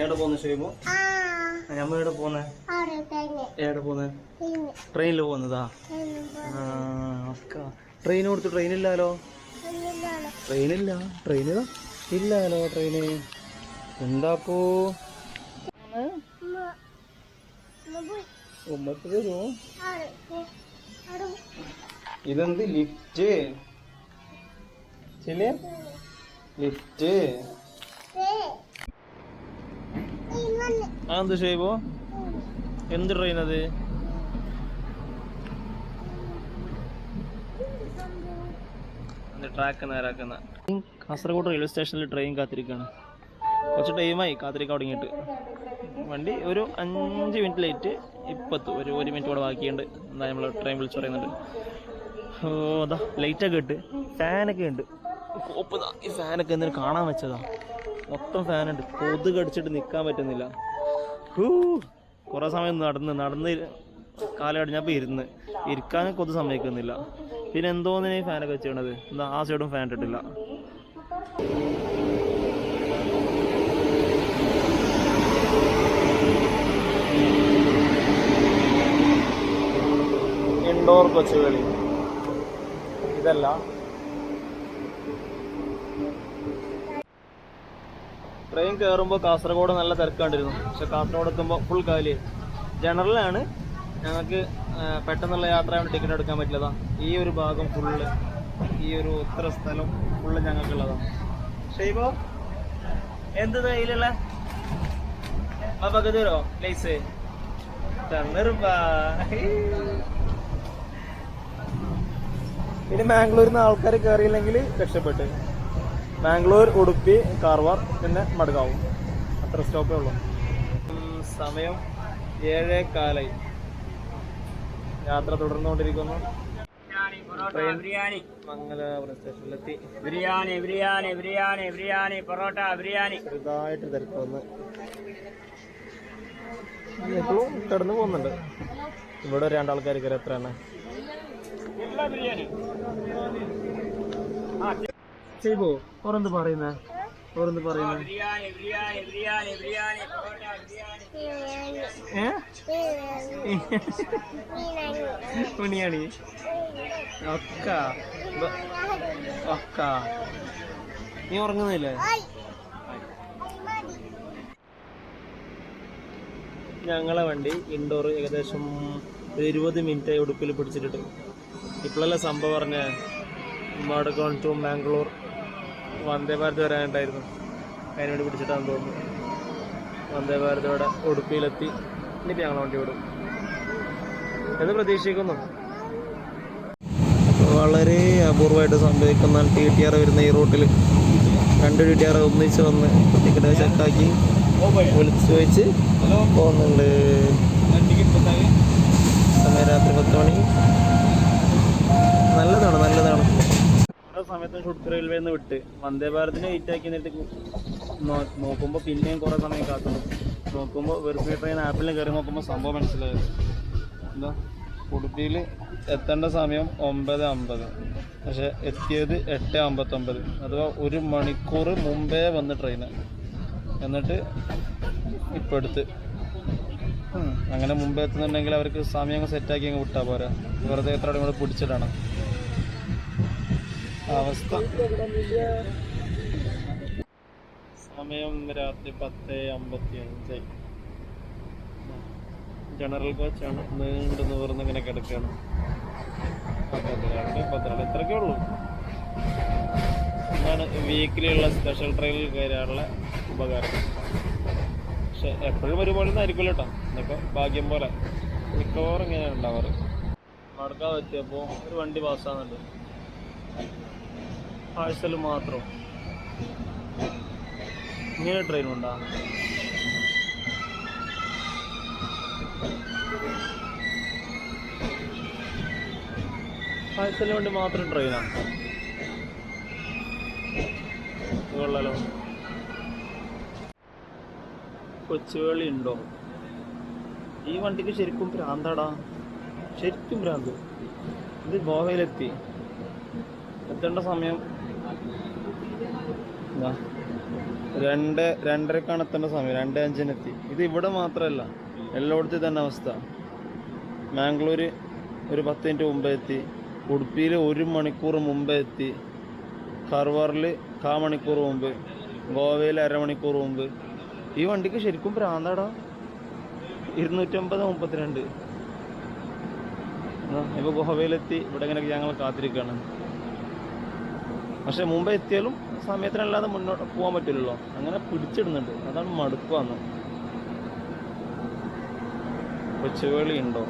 എവിടെ പോകുന്ന ഷെയ്മോ ഞമ്മ എവിടെ പോന്നെ? എവിടെ പോന്നെ? ട്രെയിനിൽ പോകുന്നതാ ആ അക്ക. ട്രെയിൻ കൊടുത്തു ട്രെയിനില്ലാലോ? ട്രെയിനില്ല. ട്രെയിന് ഇല്ലാലോ ട്രെയിന്? എന്താപ്പോ? ഉമ്മത്ത് വരുമോ ഇതെന്ത് ലിഫ്റ്റ്? ലിഫ്റ്റ്. ആ എന്ത് ഷെയ്ബോ എന്ത് ട്രെയിൻ അത് ട്രാക്ക് നേരാക്കുന്ന കാസർഗോഡ് റെയിൽവേ സ്റ്റേഷനിൽ ട്രെയിൻ കാത്തിരിക്കുകയാണ് കുറച്ച് ടൈമായി കാത്തിരിക്കാൻ തുടങ്ങിയിട്ട്. വണ്ടി ഒരു അഞ്ച് മിനിറ്റ് ലേറ്റ് ഇപ്പത്തു ഒരു ഒരു മിനിറ്റ് കൂടെ ബാക്കിയുണ്ട്. എന്താ നമ്മൾ ട്രെയിൻ വിളിച്ചു പറയുന്നുണ്ട് ഓ അതാ ലൈറ്റൊക്കെ ഇട്ട്. ഫാനൊക്കെ ഉണ്ട് കോപ്പ് ഈ ഫാനൊക്കെ എന്തിനു കാണാൻ വെച്ചതാ? മൊത്തം ഫാനുണ്ട്. കൊതുക് കടിച്ചിട്ട് നിൽക്കാൻ പറ്റുന്നില്ല. കുറേ സമയം നടന്ന് നടന്ന് കാലടിഞ്ഞപ്പോൾ ഇരുന്ന്. ഇരിക്കാനും കൊതു സമ്മതിക്കുന്നില്ല. പിന്നെ എന്തോന്നിനെ ഈ ഫാനൊക്കെ വെച്ചിടണത് എന്താ ആ സൈഡും ഫാൻ ഇട്ടിട്ടില്ല. ഇൻഡോർ കൊച്ചുകളി. ഇതല്ല. ട്രെയിൻ കയറുമ്പോൾ കാസർഗോഡ് നല്ല തിരക്കാണ്ടിരുന്നു. പക്ഷെ കാസർഗോഡ് എത്തുമ്പോൾ ഫുൾ കാലി. ജനറലാണ് ഞങ്ങൾക്ക് പെട്ടെന്നുള്ള യാത്ര ടിക്കറ്റ് എടുക്കാൻ പറ്റില്ലതാ ഈ ഒരു ഭാഗം ഫുള്ള് ഈ ഒരു ഇത്ര സ്ഥലം ഫുള്ള് ഞങ്ങൾക്കുള്ളതാണ് ഷെയ്ബോ എന്ത് കയ്യിലുള്ള പകുതി തരോ ലൈസ് പിന്നെ ഇനി മാംഗ്ലൂരിൽ നിന്ന് ആൾക്കാർ കയറിയില്ലെങ്കിൽ രക്ഷപ്പെട്ട്. മാംഗ്ലൂർ ഉടുപ്പി കാർവാർ പിന്നെ മടുകാവ് അത്ര സ്റ്റോപ്പേ ഉള്ളൂ. സമയം ഏഴേ കാലായി. യാത്ര തുടർന്നുകൊണ്ടിരിക്കുന്നു. ബിരിയാണി മംഗലാപുരം സ്റ്റേഷനിലെത്തി. ബിരിയാണി ബിരിയാണി ബിരിയാണി ബിരിയാണി പൊറോട്ട ബിരിയാണി. ചെറുതായിട്ട് തിരക്ക് വന്ന് ഇപ്പോഴും കിടന്നു പോകുന്നുണ്ട്. ഇവിടെ രണ്ടാൾക്കാർ കയറി എത്ര തന്നെ ബിരിയാണി. ചെയ്തോ? ഓരോന്ന് പറയുന്നേ? ഓരോന്ന് പറയുന്നേ? ഉണിയാണി ഒക്ക ഒക്ക നീ ഉറങ്ങുന്നില്ലേ? ഞങ്ങളെ വണ്ടി ഇൻഡോർ ഏകദേശം ഒരു ഇരുപത് മിനിറ്റ് ഉടുപ്പിൽ പിടിച്ചിട്ടുണ്ട് ഇപ്പോഴല്ല സംഭവം പറഞ്ഞ? മാഡഗോൺ ടു മാംഗ്ലൂർ വന്ദേ ഭാരത് വരാനുണ്ടായിരുന്നു. അതിന് വേണ്ടി പിടിച്ചിട്ടാന്ന് തോന്നുന്നു. വന്ദേ ഭാരതോടെ ഉടുപ്പിയിലെത്തി. ഇനിയിപ്പോൾ ഞങ്ങൾ വണ്ടി വിടും. എന്ന് പ്രതീക്ഷിക്കുന്നു. വളരെ അപൂർവമായിട്ട് സംഭവിക്കുന്ന ടി ടി ആർ വരുന്ന ഈ റൂട്ടിൽ രണ്ട് ടി ടി ആർ ഒന്നിച്ച് വന്ന് ടിക്കറ്റ് ചെക്കാക്കി വിളിച്ചു ചോദിച്ച് പോകുന്നുണ്ട്. സമയം രാത്രി പത്ത് മണി. സമയത്തും ഷുഡ് റെയിൽവേ നിന്ന് വിട്ട്. വന്ദേ ഭാരതിന് വെയിറ്റ് ആക്കി എന്നിട്ട് നോക്കുമ്പോൾ പിന്നെയും കുറേ സമയം കാത്തു നോക്കുമ്പോൾ വെറുതെ ട്രെയിൻ ആപ്പിൽ കയറി നോക്കുമ്പോൾ സംഭവം മനസ്സിലായത്. എന്താ? ഉടുപ്പിയിൽ എത്തേണ്ട സമയം ഒമ്പത് അമ്പത്. പക്ഷെ എത്തിയത് എട്ട് അമ്പത്തൊമ്പത്. അഥവാ ഒരു മണിക്കൂർ മുമ്പേ വന്ന് ട്രെയിന് എന്നിട്ട് ഇപ്പം എടുത്ത്. അങ്ങനെ മുമ്പേ എത്തുന്നുണ്ടെങ്കിൽ അവർക്ക് സമയം സെറ്റാക്കി അങ്ങ് വിട്ടാൽ പോരാ. വെറുതെ എത്ര കൂടെ പിടിച്ചിട്ടാണ് അവസ്ഥ. സമയം രാത്രി പത്ത് അമ്പത്തി അഞ്ചായി ജനറൽ കോച്ചാണ് നീണ്ടു നിവർന്ന് ഇങ്ങനെ കിടക്കുകയാണ്. പന്ത്രണ്ട് പന്ത്രണ്ട് ഇത്രയൊക്കെ ഉള്ളൂ. ഇതാണ് വീക്കിലുള്ള സ്പെഷ്യൽ ട്രെയിനിൽ കയറാനുള്ള ഉപകാരം. പക്ഷെ എപ്പോഴും ഒരുപോലെ ഒന്നും ആയിരിക്കില്ല കേട്ടോ. എന്നൊക്കെ ഭാഗ്യം പോലെ. മിക്കവാറും ഇങ്ങനെയാണ് ഉണ്ടാവാറ്. മടക്കാൻ എത്തിയപ്പോൾ ഒരു വണ്ടി പാസ്സാകുന്നുണ്ട് പാഴ്സൽ മാത്രം. ഇങ്ങനെ ട്രെയിൻ ഉണ്ടോ? പാഴ്സലിന് വേണ്ടി മാത്രം ട്രെയിനാണ് കൊള്ളാലോ. കൊച്ചുവേളി ഉണ്ടോ? ഈ വണ്ടിക്ക് ശരിക്കും ഭ്രാന്താടാ. ശരിക്കും ഭ്രാന്ത്. ഇത് ഗോവയിലെത്തി. എത്തേണ്ട സമയം ഇതാ രണ്ട് രണ്ടരക്കാണ് എത്തേണ്ട സമയം രണ്ട് അഞ്ചിനെത്തി. ഇത് ഇവിടെ മാത്രമല്ല എല്ലായിടത്തും തന്നെ അവസ്ഥ. മാംഗ്ലൂര് ഒരു പത്ത് മിനിറ്റ് മുമ്പേ എത്തി. ഉടുപ്പിയിൽ ഒരു മണിക്കൂർ മുമ്പേ എത്തി. കാർവാറിൽ കാ മണിക്കൂർ മുമ്പ് ഗോവയിൽ അരമണിക്കൂർ മുമ്പ്. ഈ വണ്ടിക്ക് ശരിക്കും പ്രാന്താടാ ഇരുന്നൂറ്റമ്പത് മുപ്പത്തിരണ്ട്. ഇപ്പോൾ ഇപ്പൊ ഗോവയിലെത്തി. ഇവിടെ ഇങ്ങനെ ഞങ്ങൾ കാത്തിരിക്കുകയാണ് പക്ഷെ മുമ്പ് എത്തിയാലും സമയത്തിനല്ലാതെ മുന്നോട്ട് പോകാൻ പറ്റില്ലല്ലോ. അങ്ങനെ പിടിച്ചിടുന്നുണ്ട്. അതാണ് മടുപ്പ് വന്നത് കൊച്ചുവേളി ഉണ്ടോ?